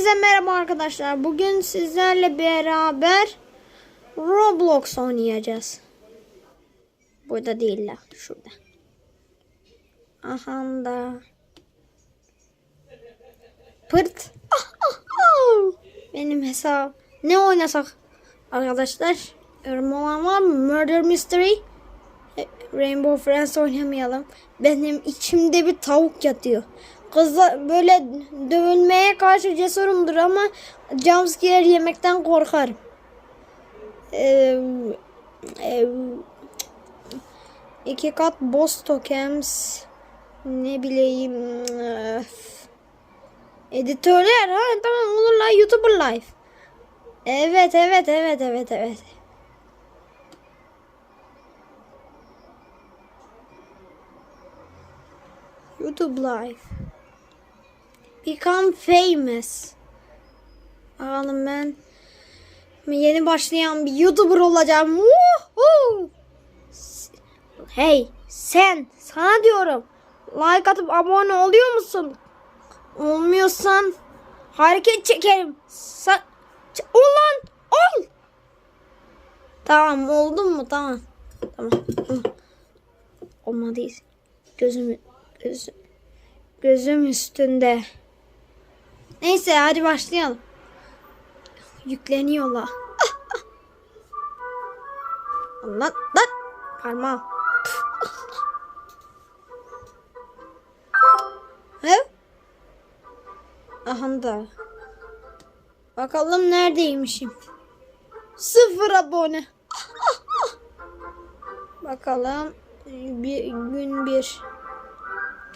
Hepinize merhaba arkadaşlar. Bugün sizlerle beraber Roblox oynayacağız. Burada değiller. Şurada. Aha da. Pırt. Ah, ah, ah. Benim hesap. Ne oynasak arkadaşlar? Yorum olan var mı? Murder Mystery. Rainbow Friends oynamayalım. Benim içimde bir tavuk yatıyor. Kızlar böyle dövülmeye karşı cesurumdur ama jumpscare yemekten korkarım. Ee, e, iki kat boss tokens ne bileyim öf. editörler ha tamam olur la youtuber life evet evet evet evet evet YouTube Live. Become famous. Bakalım ben yeni başlayan bir YouTuber olacağım. Woohoo! Hey sen sana diyorum. Like atıp abone oluyor musun? Olmuyorsan hareket çekerim. Sa Ulan ol. Tamam oldun mu? Tamam. Tamam. Hı. Olmadı. Gözümü gözüm, gözüm üstünde. Neyse hadi başlayalım. Yükleniyorlar. Lan lan parmağım. He? Aha da. Bakalım neredeymişim. Sıfır abone. Bakalım bir gün bir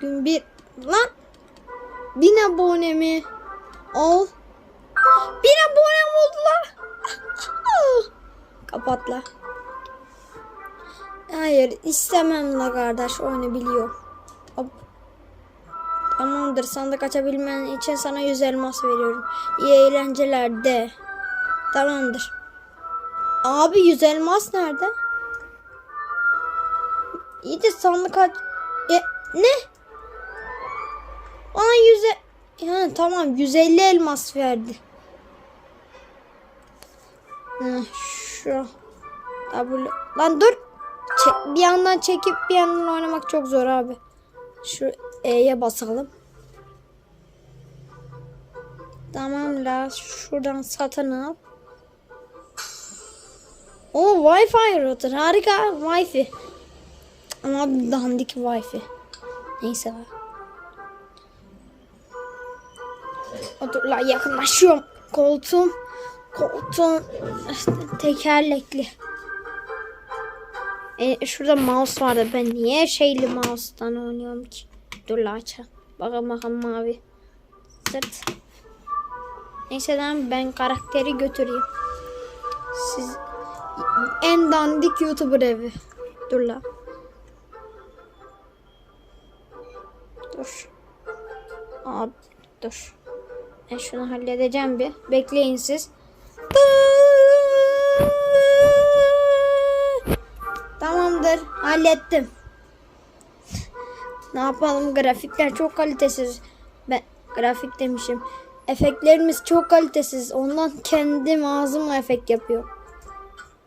gün bir lan bin abone mi ol. Bin abone oldular. Kapat la hayır istemem la kardeş oyunu biliyor Hop. tamamdır sandık açabilmen için sana 100 elmas veriyorum. İyi eğlenceler de. Tamamdır. Abi 100 elmas nerede? İyi de sandık aç e, ne? Bana yüze... Ha, tamam 150 elmas verdi. Şu. W. Lan dur. Çek, bir yandan çekip bir yandan oynamak çok zor abi. Şu E'ye basalım. Tamam la şuradan satın al. O Wi-Fi router harika Wi-Fi. Ama dandik Wi-Fi. Neyse la. Dur la yakınlaşıyorum. Koltuğum koltuğum işte tekerlekli. E, şurada mouse vardı. Ben niye şeyli mouse'tan oynuyorum ki? Dur açalım. Bakalım bakalım mavi. Sırt. Neyse lan ben karakteri götüreyim. Siz en dandik YouTuber evi. Dur la. Dur. Abi dur. Ben şunu halledeceğim bir. Bekleyin siz. Tamamdır. Hallettim. Ne yapalım? Grafikler çok kalitesiz. Ben grafik demişim. Efektlerimiz çok kalitesiz. Ondan kendim ağzımla efekt yapıyor.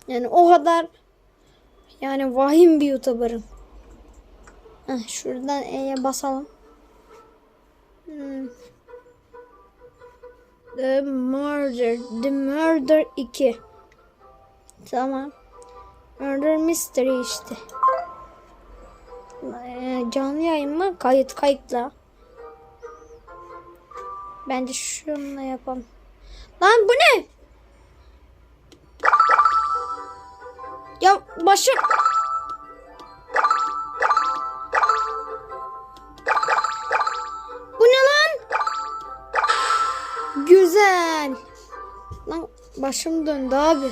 Yani o kadar yani vahim bir YouTuber'ım. Heh, şuradan E'ye basalım. Hmm. The Murder. The Murder 2. Tamam. Murder Mystery işte. Ee, canlı yayın mı? Kayıt kayıtla. Bence şununla yapalım. Lan bu ne? Ya başım. Güzel. Lan başım döndü abi.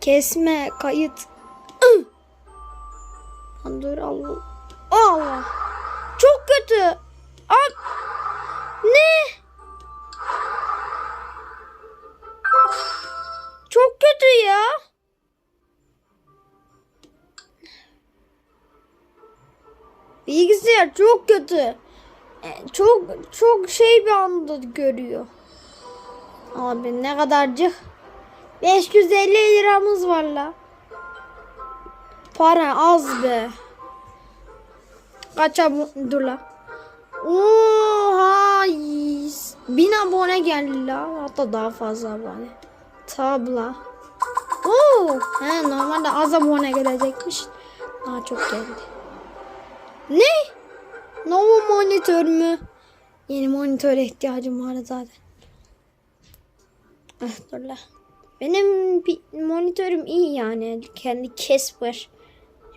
Kesme kayıt. Lan dur Allah. Allah. Çok kötü. Ab ne? Çok kötü ya. Bilgisayar çok kötü. Çok çok şey bir anda görüyor. Abi ne kadarcık? 550 liramız var la. Para az be. Kaça bu? Dur la. Oha! yüz- Bin abone geldi la. Hatta daha fazla abone. Tabla. Oo! He, normalde az abone gelecekmiş. Daha çok geldi. Ne? Nova monitör mü? Yeni monitöre ihtiyacım var zaten. Ah dur la. Benim monitörüm iyi yani. Kendi Casper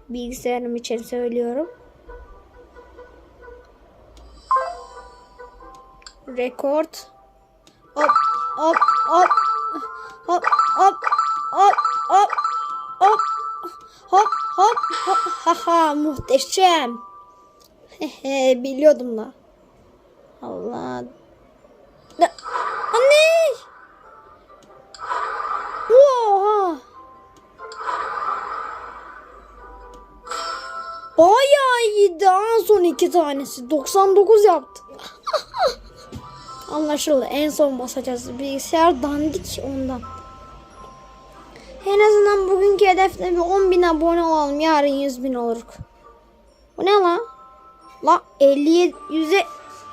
bilgisayarım için söylüyorum. Rekord. Hop hop hop. Hop hop hop hop hop hop hop hop ha ha muhteşem. Hehe biliyordum da. Allah. Ne? Anne! Oha! Bayağı iyiydi ha son iki tanesi. 99 yaptı. Anlaşıldı. En son basacağız. Bilgisayar dandik ondan. En azından bugünkü hedefte bir 10 bin abone olalım. Yarın 100 bin oluruk. Bu ne lan? La 57 yüzde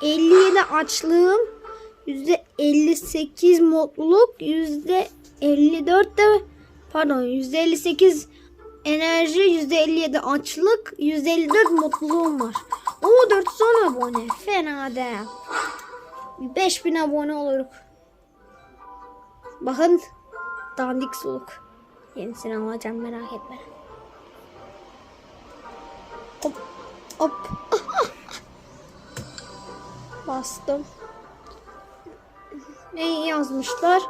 57 açlığım. Yüzde 58 mutluluk. Yüzde 54 de pardon yüzde 58 enerji. Yüzde 57 açlık. Yüzde 54 mutluluğum var. Oo 410 abone. Fena değil. 5000 abone oluruk. Bakın dandik suluk. Yenisini alacağım merak etme. Hop hop. Bastım. Ne yazmışlar?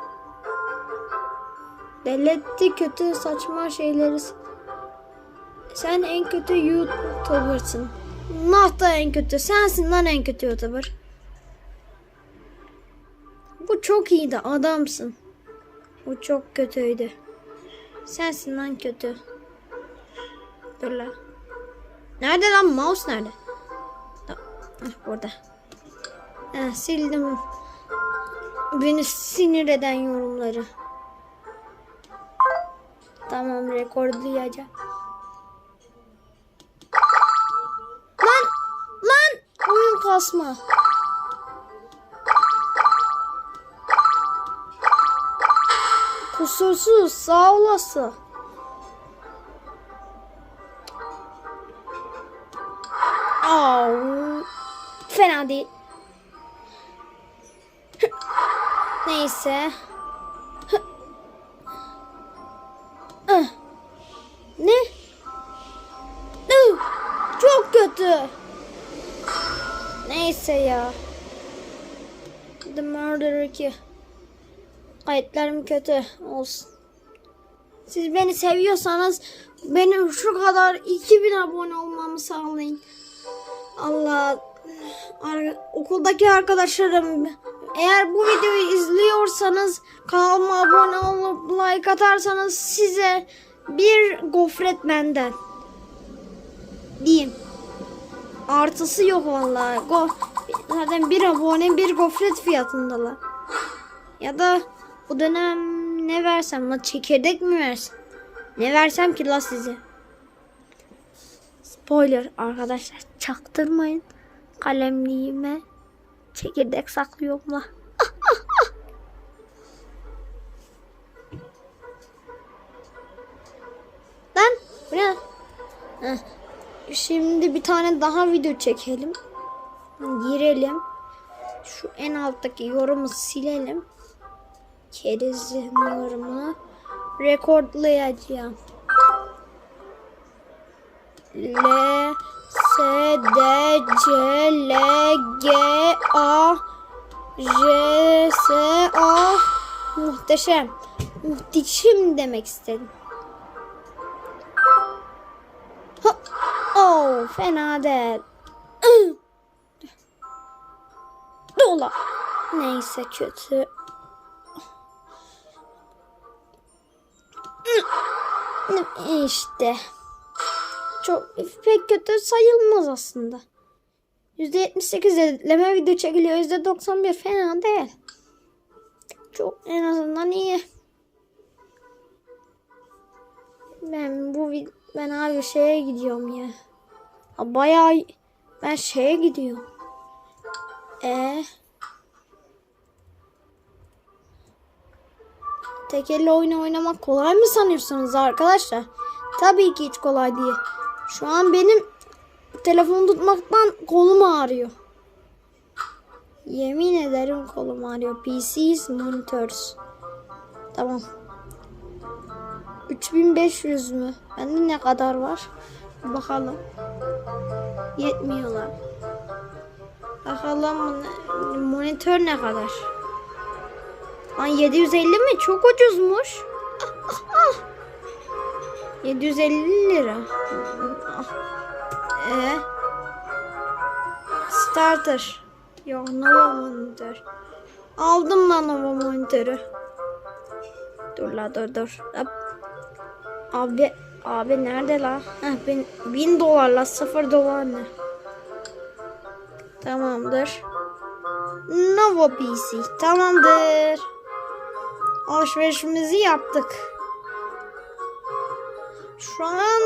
Belletti kötü saçma şeyleri. Sen en kötü YouTuber'sın. Nah da en kötü. Sensin lan en kötü YouTuber. Bu çok iyiydi adamsın. Bu çok kötüydü. Sensin lan kötü. Dur lan. Nerede lan mouse nerede? Burada. Ha, sildim. Beni sinir eden yorumları. Tamam rekorlayacağım. Lan! Lan! Oyun kasma. Kusursuz sağ olası. Au. Fena değil. Neyse. Ne? Çok kötü. Neyse ya. The Murder 2. Kayıtlarım kötü olsun. Siz beni seviyorsanız benim şu kadar 2000 abone olmamı sağlayın. Allah okuldaki arkadaşlarım eğer bu videoyu izliyorsanız kanalıma abone olup like atarsanız size bir gofret benden. Diyeyim. Artısı yok vallahi. Go zaten bir abone bir gofret fiyatındalar. Ya da bu dönem ne versem la çekirdek mi versem? Ne versem ki la size? Spoiler arkadaşlar çaktırmayın. Kalemliğime çekirdek saklıyorum la. Lan bu ne? Heh. Şimdi bir tane daha video çekelim. Girelim. Şu en alttaki yorumu silelim. Kerizin yorumunu rekortlayacağım. L S D C L G A J S A Muhteşem. Muhteşem demek istedim. Ha, oh, fena değil. Dola. Neyse kötü. İşte. Çok pek kötü sayılmaz aslında. %78 editleme video çekiliyor. %91 fena değil. Çok en azından iyi. Ben bu ben abi şeye gidiyorum ya. Ha, Bayağı ben şeye gidiyorum. E Tek elle oyun oynamak kolay mı sanıyorsunuz arkadaşlar? Tabii ki hiç kolay değil. Şu an benim telefon tutmaktan kolum ağrıyor. Yemin ederim kolum ağrıyor. PC's monitors. Tamam. 3500 mü? Bende ne kadar var? Bakalım. Yetmiyorlar. Bakalım monitör ne kadar? Lan 750 mi? Çok ucuzmuş. Ah, ah, ah. 750 lira. Ee? Starter. Yok Nova monitör. Aldım ben Nova monitörü. Dur la dur dur. Abi abi nerede la? Heh, bin, bin dolar la sıfır dolar ne? Tamamdır. Nova PC. Tamamdır. Alışverişimizi yaptık. Şu an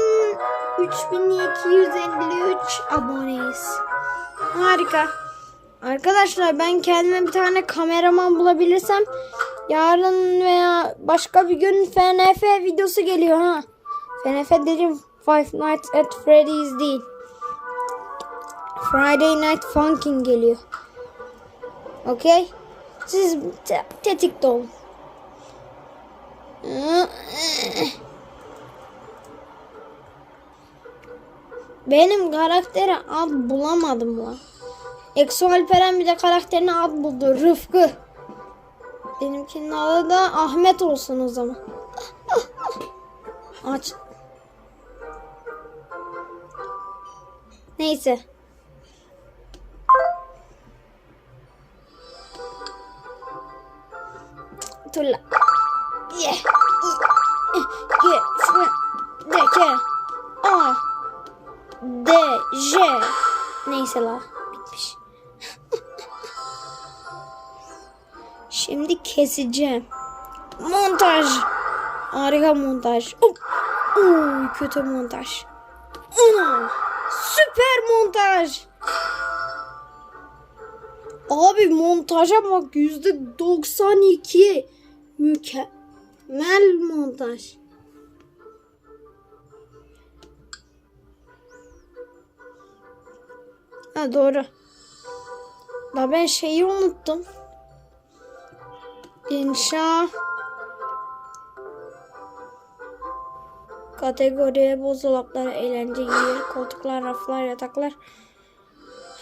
3253 aboneyiz. Harika. Arkadaşlar ben kendime bir tane kameraman bulabilirsem yarın veya başka bir gün FNF videosu geliyor ha. FNF dedim Five Nights at Freddy's değil. Friday Night Funkin' geliyor. Okey? Siz te- tetikte olun. Benim karakteri ad bulamadım lan. Exo Alperen bir de karakterine ad buldu. Rıfkı. Benimkinin adı da Ahmet olsun o zaman. Aç. Neyse. Dur la. Ye. Ye. Şuna. De. J. Neyse la. Bitmiş. Şimdi keseceğim. Montaj. Harika montaj. Oh. Uy, kötü montaj. Oh, süper montaj. Abi montaja bak yüzde 92. Mükemmel montaj. Ha doğru. Da ben şeyi unuttum. İnşa kategori buzdolapları, eğlence, gear, koltuklar, raflar, yataklar.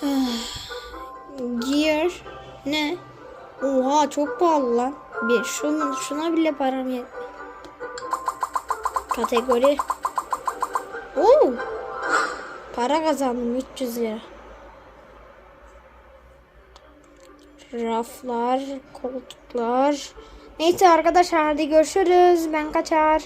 Gear ne? Oha çok pahalı lan. Bir şunu, şuna bile param yetmiyor. Kategori. Oo. Para kazandım 300 lira. Raflar, koltuklar. Neyse arkadaşlar hadi görüşürüz. Ben kaçar.